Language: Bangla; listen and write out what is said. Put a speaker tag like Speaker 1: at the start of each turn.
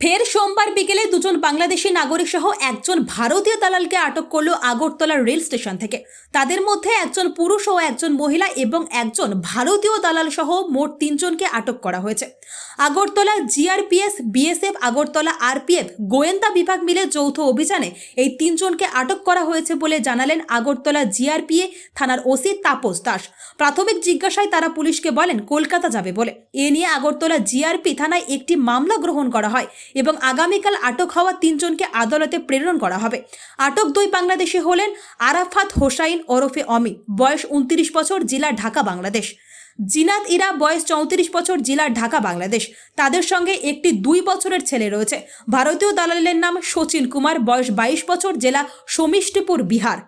Speaker 1: ফের সোমবার বিকেলে দুজন বাংলাদেশি নাগরিক সহ একজন ভারতীয় দালালকে আটক করল আগরতলা রেল স্টেশন থেকে। তাদের মধ্যে একজন পুরুষ ও একজন মহিলা এবং একজন ভারতীয় দালাল সহ মোট তিনজনকে আটক করা হয়েছে। Agartala GRPS, BSF, Agartala RPF, গোয়েন্দা বিভাগ মিলে যৌথ অভিযানে এই তিনজনকে আটক করা হয়েছে বলে জানালেন আগরতলা জিআরপিএ থানার ওসি তাপস দাস। প্রাথমিক জিজ্ঞাসায় তারা পুলিশকে বলেন, কলকাতা যাবে বলে। এ নিয়ে আগরতলা জিআরপি থানায় একটি মামলা গ্রহণ করা হয়। এবং আগামীকাল আটক হওয়া তিনজনকে আদালতে প্রেরণ করা হবে। আটক দুই বাংলাদেশি হলেন আরাফাত হোসাইন ওরফে অমি বয়স উনত্রিশ বছর, জেলা ঢাকা, বাংলাদেশ। জিনাত ইরা, বয়স চৌত্রিশ বছর, জেলা ঢাকা, বাংলাদেশ। তাদের সঙ্গে একটি দুই বছরের ছেলে রয়েছে। ভারতীয় দালালের নাম সচিন কুমার, বয়স বাইশ বছর, জেলা সমিষ্টিপুর, বিহার।